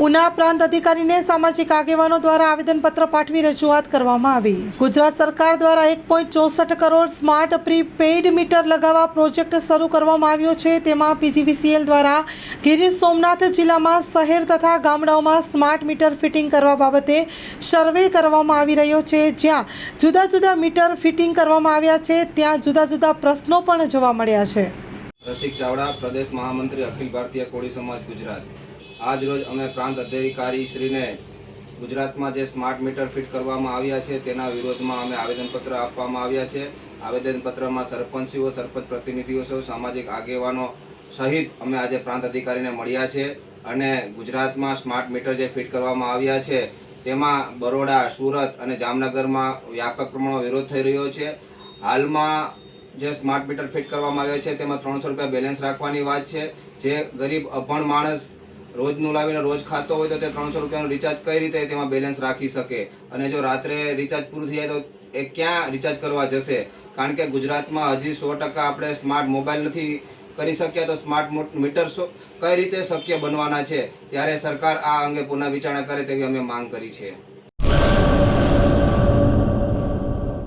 ઉના પ્રાંત અધિકારીને સામાજિક આગેવાનો દ્વારા આવેદનપત્ર પાઠવી રજૂઆત કરવામાં આવી. ગુજરાત સરકાર દ્વારા એક પોઈન્ટ ચોસઠ crore smart prepaid meter લગાવવા પ્રોજેક્ટ શરૂ કરવામાં આવ્યો છે. તેમાં પીજીવીસીએલ દ્વારા ગીર સોમનાથ જિલ્લામાં શહેર તથા ગામડાઓમાં સ્માર્ટ મીટર ફિટિંગ કરવા બાબતે સર્વે કરવામાં આવી રહ્યો છે. જ્યાં જુદા જુદા મીટર ફિટિંગ કરવામાં આવ્યા છે, ત્યાં જુદા જુદા પ્રશ્નો પણ જોવા મળ્યા છે. રસિક ચાવડા, પ્રદેશ મહામંત્રી અખિલ ભારતીય કોળી સમાજ ગુજરાત. આજ રોજ અમે પ્રાંત અધિકારી શ્રીને ગુજરાતમાં જે સ્માર્ટ મીટર ફિટ કરવામાં આવ્યા છે, તેના વિરોધમાં અમે આવેદનપત્ર આપવામાં આવ્યા છે. આવેદનપત્રમાં સરપંચીઓ, સરપંચ પ્રતિનિધિઓ સૌ સામાજિક આગેવાનો સહિત અમે આજે પ્રાંત અધિકારીને મળ્યા છે અને ગુજરાતમાં સ્માર્ટ મીટર જે ફિટ કરવામાં આવ્યા છે, તેમાં બરોડા, સુરત અને જામનગરમાં વ્યાપક પ્રમાણમાં વિરોધ થઈ રહ્યો છે. હાલમાં જે સ્માર્ટ મીટર ફિટ કરવામાં આવ્યા છે, તેમાં ત્રણસો રૂપિયા બેલેન્સ રાખવાની વાત છે. જે ગરીબ અભણ માણસ રોજનું લાવીને રોજ ખાતો હોય તો તે ત્રણસો રૂપિયાનું રિચાર્જ કઈ રીતે તેમાં બેલેન્સ રાખી શકે? અને જો રાત્રે રિચાર્જ પૂરું થઈ જાય તો એ ક્યાં રિચાર્જ કરવા જશે? કારણ કે ગુજરાતમાં હજી સો ટકા આપણે સ્માર્ટ મોબાઈલ નથી કરી શક્યા તો સ્માર્ટ મીટર કઈ રીતે શક્ય બનવાના છે? ત્યારે સરકાર આ અંગે પુનઃ વિચારણા કરે તેવી અમે માંગ કરી છે.